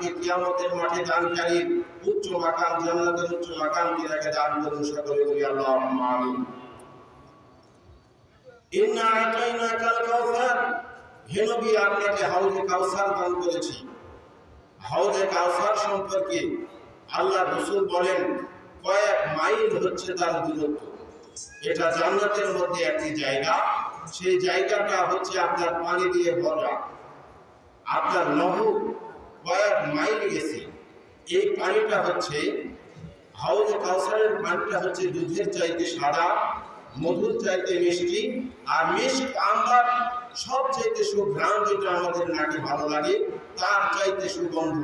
আলমীকে কিয়ামতের মাঠে দানকারীর উচ্চ মাকাম, জান্নাতের উচ্চ মাকাম দিনাকে দান করুন সকলে বলি আল্লাহ আমিন। ইন্না আতাইনাকাল কাউসার হে নবী, আপনাকে হাউজে কাউসার দান করেছি। হাউজে কাউসার সম্পর্কে আল্লাহ রসুল বলেন, কয়েক মাইল হচ্ছে তার দূরত্ব। এটা জান্নাতের মধ্যে একটি জায়গা। সেই জায়গাটা হচ্ছে আপনার পানি দিয়ে ভরা। আপনার নহু কয়েক মাইল গেছে এই পানিটা হচ্ছে হাউজে কাউসারের পানিটা হচ্ছে দুধের চাইতে সাদা, মধুর চাইতে মিষ্টি, আর মিষ্টি আমবার সব চাইতে সুঘ্রাণ যেটা আমাদের নাকি ভালো লাগে, তার চাইতে সুগন্ধ।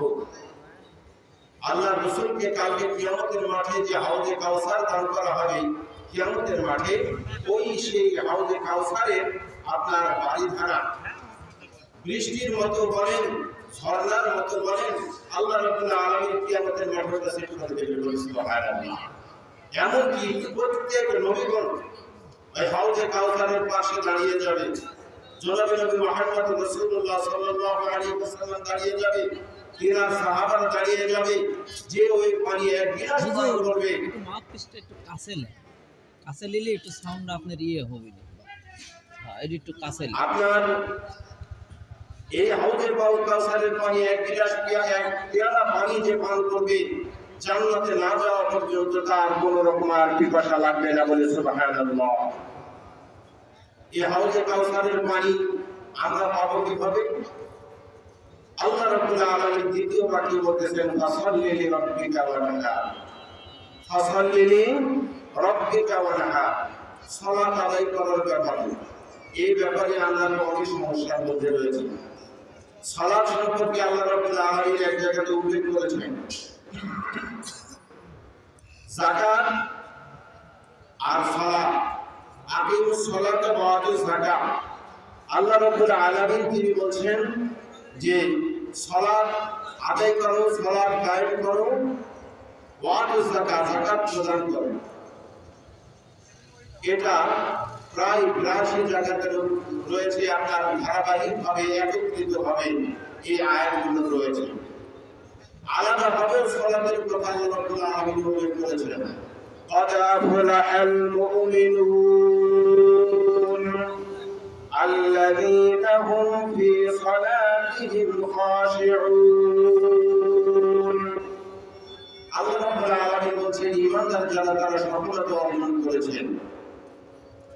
আল্লাহ রসুলকে কালকে কিয়ামতের মাঠে যে হাউজে কাউসার দান করা হবে, কিয়ামতের মাঠে ওই সেই হাউজে কাউসারের আপনার বাড়ি ধারা বৃষ্টির মতো বলেন ঝর্ণার মতো বলেন আল্লাহ রবুল্লাহ আলমীর কিয়ামতের মাঠের কাছে করে দেবে বলে এমনকি প্রত্যেক নবীগণ ওই হাউজে কাউসারের পাশে দাঁড়িয়ে যাবে জনাবে নবী মুহাম্মদ রাসূলুল্লাহ সাল্লাল্লাহু আলাইহি ওয়াসাল্লাম দাঁড়িয়ে যাবে সাহাবারা দাঁড়িয়ে যাবে যে ওই পানি এক গিলাস পান করবে। একটু একটু কাছে নেন কাছে নিলে একটু সাউন্ড আপনার ইয়ে হবে। না হ্যাঁ এটা একটু কাছে আপনার এই হাউজের বাউল কাউসারের পানি এক গিলাস পিয়া, এক পেয়ালা পানি যে পান করবে, জান্নাতে না যাওয়া পর্যন্ত তার কোনো রকম আর পিপাসা লাগবে না বলে সুবহানাল্লাহ। এই হাউজে কাউসারের পানি আমরা পাবো কীভাবে? আল্লাহ রাব্বুল আলামিন দ্বিতীয় বাক্যে বলতেছেন ফাসাল্লি লিরাব্বিকা ওয়ানহার ফাসাল্লি লিরাব্বিকা ওয়ানহার সালাত আদায় করার ব্যাপারে এই ব্যাপারে আমরা অনেক সমস্যার মধ্যে রয়েছে। সালাত সম্পর্কে আল্লাহ এক জায়গাতে উল্লেখ করেছেন। আর সালাত আকিমুস সালাতা ওয়া আতুজ যাকাত। আল্লাহ রাব্বুল আলামিন তিনি বলছেন যে সালাত আদায় করো সালাত কায়েম করো ওয়া আতুজ যাকাত যাকাত প্রদান করো। এটা প্রায় বিরাশি জায়গাতে রয়েছে আপনার ধারাবাহিকভাবে একত্রিতভাবে এই আয়াতগুলো রয়েছে আলাদাভাবে সলাতের কথা আল্লাহ রাব্বুল আলামিন উল্লেখ করেছিলেন قد أفلح المؤمنون الذين هم في صلاتهم خاشعون আল্লাহ রাব্বুল আলামিন বলছেন ঈমানদার যারা তারা সফলতা অর্জন করেছেন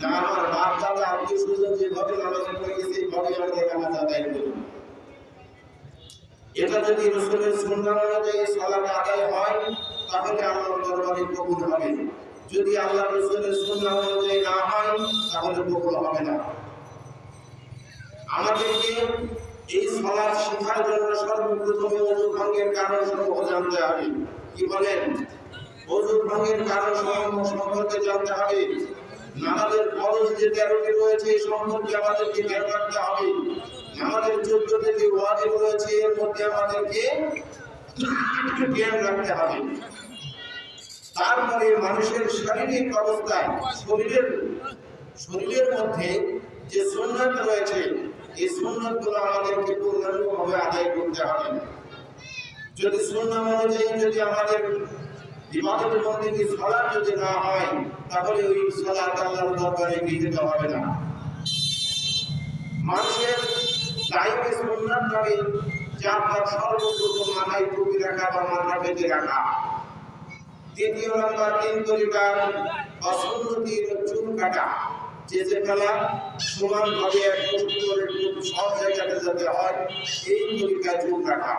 না আমার বাপ, দাদা যেভাবে নামাজ পড়ে গেছে নামাজ আদায় করি এটা যদি রসুলের আদায় হয়, তাহলে যদি আল্লাহ রসুলের সুন্নাহ অনুযায়ী না হয়, তাহলে কবুল হবে না। আমাদেরকে এই সালাত শেখার জন্য সর্বপ্রথমে ওযু ভঙ্গের কারণ সমূহ জানতে হবে। কি বলেন? ওযু ভঙ্গের কারণ সমূহ সম্পর্কে জানতে হবে। যে তেরোটি রয়েছে, এই সম্পর্কে আমাদেরকে হবে। আমাদের চোদ্দটি যে রয়েছে, এর মধ্যে আমাদেরকে তারপরে মানুষের শারীরিক অবস্থায় শরীরের শরীরের মধ্যে যে সুন্নাত রয়েছে, এই সুন্নাতগুলো আমাদেরকে পূর্ণাঙ্গভাবে আদায় করতে হবে। যদি সুন্নাত অনুযায়ী যদি আমাদের ইবাদতের মধ্যে কি সালাত যদি না হয়, তাহলে ওই সালাত আল্লাহর দরবারে গৃহীত হবে না? মানুষের দায়িত্বে সুন্নাত নামে যে আপনার সর্বপ্রথম মাথায় টুপি রাখা বা মাথা বেঁধে রাখা। দ্বিতীয় নাম্বার, তিন তরিকার অসন্নতির চুল কাটা। যে ফেলা সমান ভাবে এক মুঠি করে সব জায়গাতে যাতে হয়, এই তরিকায় চুল কাটা।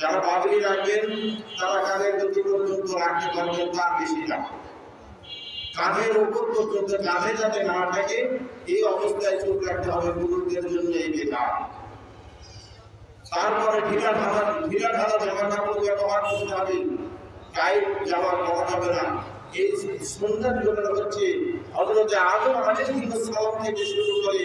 যারা বাবরি রাখবেন তারা কানের গতি পর্যন্ত রাখতে পারবেন তার বেশি না। কাঁধের উপর পর্যন্ত কাঁধে যাতে না থাকে, এই অবস্থায় চোখ রাখতে হবে পুরুষদের জন্য এই বেকার তারপরে ঢিলা ঢালা ঢিলা ঢালা জামা কাপড় ব্যবহার করতে হবে। টাইট জামা পরা যাবে না। এই সুন্দর হচ্ছে, হযরত আদম আলাইহিস সালাম থেকে শুরু করে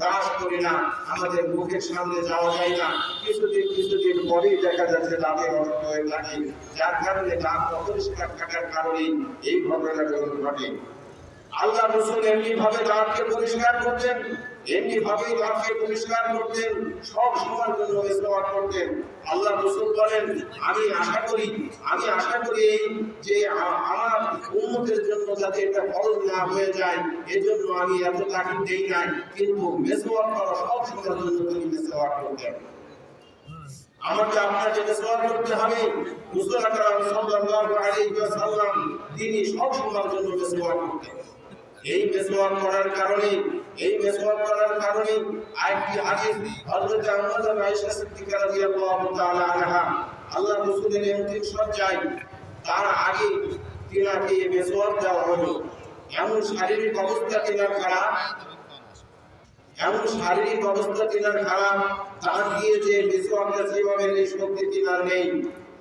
ব্রাশ করি না, আমাদের মুখের সামনে যাওয়া যায় না। কিছুদিন কিছুদিন পরেই দেখা যাচ্ছে দাঁতে রক্ত হয়ে থাকে। যার কারণে দাঁত অপরিষ্কার থাকার কারণে এই ঘটনাগুলো ঘটে। আল্লাহ রসুল এমনি ভাবে দাঁতকে পরিষ্কার করতেন সব জন্য আমি আশা করি, আমি আশা করি যে আমার জন্য যাতে ফরজ না হয়ে যায়, এজন্য আমি এত দেই নাই, কিন্তু মেসওয়াক করা সব সময়ের জন্য তিনি মেসওয়াক করতেন। আমাকে সব জন্য করতেন। এই মেসওয়াক করার কারণে এই মেসওয়াক করার কারণে আরেকটি হাদিস হযরত আম্মা আয়েশা সিদ্দিকা রাদিয়াল্লাহু তাআলা আনহা, আল্লাহ রাসূলের অন্তিম সজ্জায় তার আগে তিনাকে মেসওয়াক দেওয়া হলো। এমন শারীরিক অবস্থা তিনার খারাপ। এমন শারীরিক অবস্থা তিনার খারাপ। তার দিয়ে যে মেসওয়াকটা সেভাবে শক্তি তিনার নেই।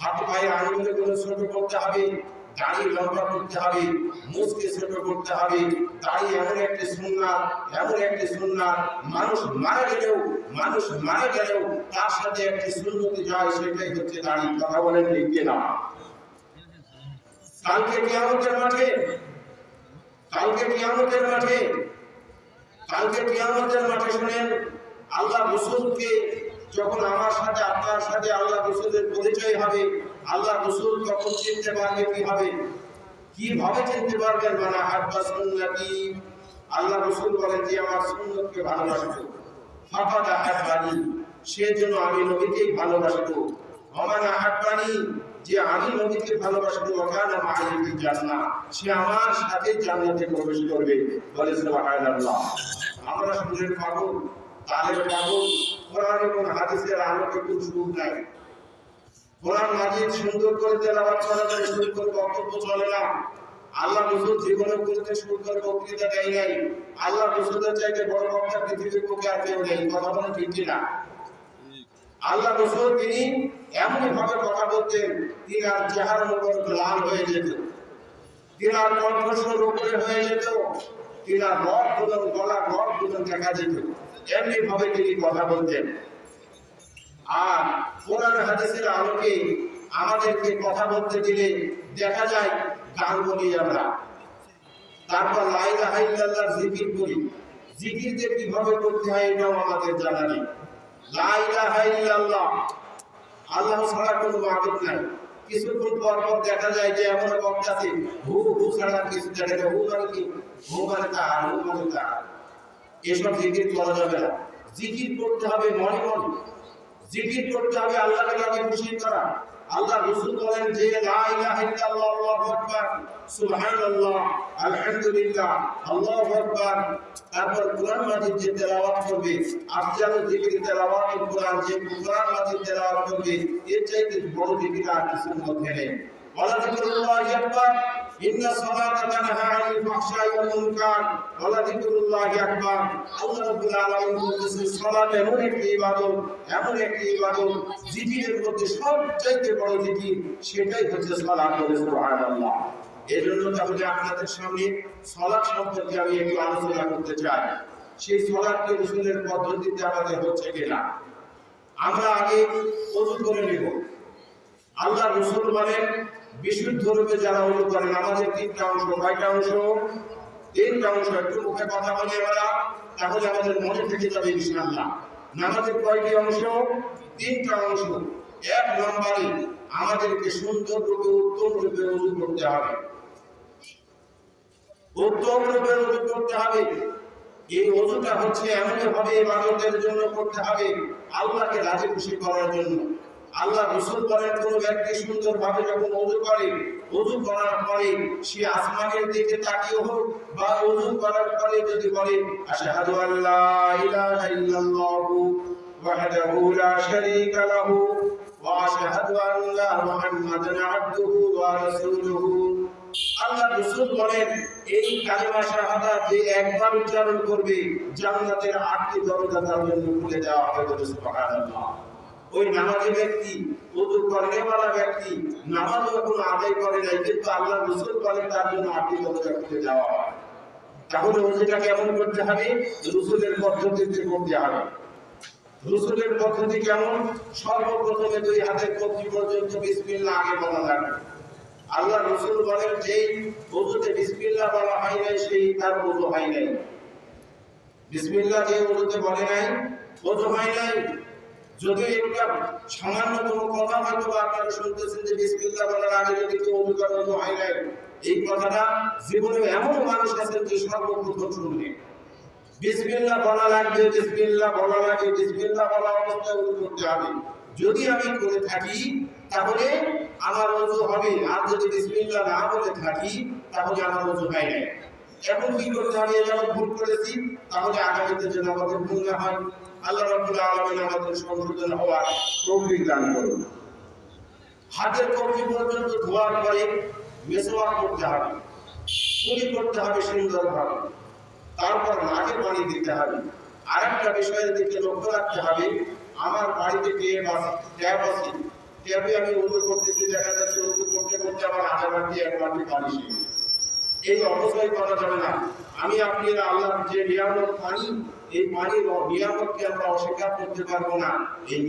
হাত পায়ের আঙুলগুলো ছোট করতে হবে দাড়ি লম্বা করতে হবে মুখকে ছোট করতে হবে। দাড়ি এমন একটি সুন্নাত এমন একটি সুন্নাত মানুষ মারা গেলেও, মানুষ মারা গেলেও তার সাথে একটি সুন্নতি যায়, সেটাই হচ্ছে দাড়ি। কথা বলেন ঠিক না কালকে কিয়ামতের মাঠে, কালকে কিয়ামতের মাঠে, কালকে কিয়ামতের মাঠে শুনেন, আল্লাহ রসুলকে যখন আমার সাথে, আপনার সাথে আল্লাহ রসুলের পরিচয় হবে, আল্লাহ রসুল তখন চিনতে পারবে কীভাবে? কীভাবে চিনতে পারবেন? মানে হাব্বা সুন্নতি। আল্লাহ রসুল বলেন, যে আমার সুন্নতকে ভালোবাসবো ফাফাদা হাব্বানি সেজন্য আমি নবীকেই ভালোবাসবো অমানা হাব্বানি যে আমি নবীকে ভালোবাসবো ওখানে মাহির জান্নাত সে আমার সাথে জান্নাতে প্রবেশ করবে। বলে সুবহানাল্লাহ। আমরা সুরের পাগল। তালের পাগল কোরআন এবং হাদিসের আলোকে সুন্দর করে যায়, সুন্দর করে বক্তব্য চলে না। আল্লাহ রসুল জীবনে দেয় নাই। আল্লাহ চাইতে বড় পৃথিবীর বুকে আর কেউ নেই, কথা ঠিক না আল্লাহ রসুল, তিনি এমনই ভাবে কথা বলতেন তিনি আর চেহারার উপর লাল হয়ে যেত। তিনার কণ্ঠস্বর উপরে হয়ে যেত। তিনার রকগুলো গলা রকগুলো দেখা যেত। এমনি ভাবে তিনি কথা বলতেন। আর কোরআন হাদিসের আলোকে আমাদেরকে কথা বলতে দিলে দেখা যায়, গান বলি আমরা। তারপর লাইলা হাইল্লাহ জিকির করি। জিকির যে কীভাবে করতে হয় এটাও আমাদের জানা নেই। লাইলা হাইল্লাহ আল্লাহ ছাড়া কোনো মাবুদ নাই। কিছুক্ষণ পর পর দেখা যায় যে এমন বক্তাতে হু হু ছাড়া কিছু জানে হু মানে কি? হু মানে তার হু মানে তার এসব জিকির করা যাবে না। জিকির করতে হবে মনে মনে। জিকির করতে হবে আল্লাহকে আগে খুশি করা। আল্লাহ রসুল বলেন যে, লা ইলাহা ইল্লাল্লাহ, আল্লাহু আকবার, সুবহানাল্লাহ, আলহামদুলিল্লাহ, আল্লাহু আকবার। তারপর কোরআন মাজিদ যে তেলাওয়াত করবে আফজালুল যিকির তেলাওয়াত কোরআন, যে কোরআন মাজিদ তেলাওয়াত করবে, এর চাইতে বড় যিকির আর কিছুর মধ্যে নেই। ওয়ালা যিকিরুল্লাহি আকবার إن الصلاة تنهى عن الفحشاء والمنكر ولذكر الله أكبر আল্লাহ রাব্বুল আলামিন বলতেছেন সালাত এমন একটি ইবাদত এমন একটি ইবাদত জিকিরের মধ্যে সবচাইতে বড় জিকির সেটাই হচ্ছে সালাত বলে সুবহানাল্লাহ এই জন্য তাহলে আপনাদের সামনে সালাত সম্পর্কে আমি একটু আলোচনা করতে চাই সেই সালাতকে রসুলের পদ্ধতিতে আমাদের হচ্ছে কিনা আমরা আগে ওযু করে নেব আল্লাহ রসুল বলেন বিশুদ্ধ রূপে যারা আমাদের তিনটা অংশ, কয়টা অংশ? তিনটা অংশ, একটু মুখে কথা বলি আমরা তাহলে আমাদের মনে থেকে যাবে ইনশাআল্লাহ। নামাজের কয়টি অংশ? তিনটা অংশ। এক নম্বরে আমাদেরকে সুন্দর রূপে উত্তম রূপে উজু করতে হবে। উত্তম রূপে উজু করতে হবে। এই ওজুটা হচ্ছে এমন ভাবে ইবাদতের জন্য করতে হবে, আল্লাহকে রাজি খুশি করার জন্য। আল্লাহ রসুল বলেন কোন ব্যক্তি সুন্দর ভাবে যখন ওজু করে ওজু করার পরে সে আসমানের দিকে তাকিয়ে হোক বা ওজু করার পরে যদি বলে, আশহাদু আল্লা ইলাহা ইল্লাল্লাহু ওয়াহদাহু লা শারীকা লাহু ওয়া আশহাদু আন্না মুহাম্মাদান আবদুহু ওয়া রাসূলুহু। আল্লাহ রসুল বলেন, এই কালিমা শাহাদাত যে একবার উচ্চারণ করবে, জান্নাতের আটটি দরজা তার জন্য খুলে দেওয়া হবে সুবহানাল্লাহ। ওই নামাজি ব্যক্তি ওযু করেওয়ালা ব্যক্তি নামাজ যখন আদায় করে নাই, কিন্তু আল্লাহ রসুল বলেন তার জন্য আটটি দরজা খুলে দেওয়া হয়। তাহলে ওজুটা কেমন করতে হবে? রসুলের পদ্ধতিতে করতে হবে। রসুলের পদ্ধতি কেমন? সর্বপ্রথমে দুই হাতের কবজি পর্যন্ত বিসমিল্লাহ আগে বলা লাগবে আল্লাহ রসুল বলেন যে ওজুতে বিসমিল্লাহ বলা হয় নাই, সেই তার ওজু হয় নাই। বিসমিল্লাহ যে ওজুতে বলে নাই ওজু হয় নাই। যদি একটা সামান্যতম কথা হয়তো আপনারা শুনতেছেন যে বিসমিল্লাহ বলার আগে যদি কেউ ওজু হয় নাই, এই কথাটা জীবনে এমন মানুষ আছেন যে সর্বপ্রথম শুনবে বিসমিল্লাহ বলা লাগবে, বিসমিল্লাহ বলা লাগে, বিসমিল্লাহ বলা অবস্থায় ওজু করতে হবে। যদি আমি করে থাকি, তাহলে আমার ওযু হবে। আর যদি বিসমিল্লাহ না বলে থাকি, তাহলে আমার ওযু হয় না এখন কি করতে হবে? এটা ভুল করেছি, তাহলে আগামীতে যেন আমাদের ভুল না হয়। আল্লাহ রাব্বুল আলামিন আমাদের সংশোধন হওয়ার তৌফিক দান করুন। কবজি পর্যন্ত ধোয়ার পরে মেসওয়াক করতে হবে, চুরি করতে হবে সুন্দরভাবে তারপর নাকে পানি দিতে হবে। আরেকটা বিষয়ের দিকে লক্ষ্য রাখতে হবে, আমার বাড়িতে আছে আছে। আমি উজু করতেছি, দেখা যাচ্ছে উজু করতে করতে আমার আধা বাটি এক বাটি পানি এই অবস্থায় করা যাবে না। আমি আপনি আল্লাহ যে নিয়ামত, পানি এই পানির নিয়ামতকে আমরা অস্বীকার করতে পারব না। এই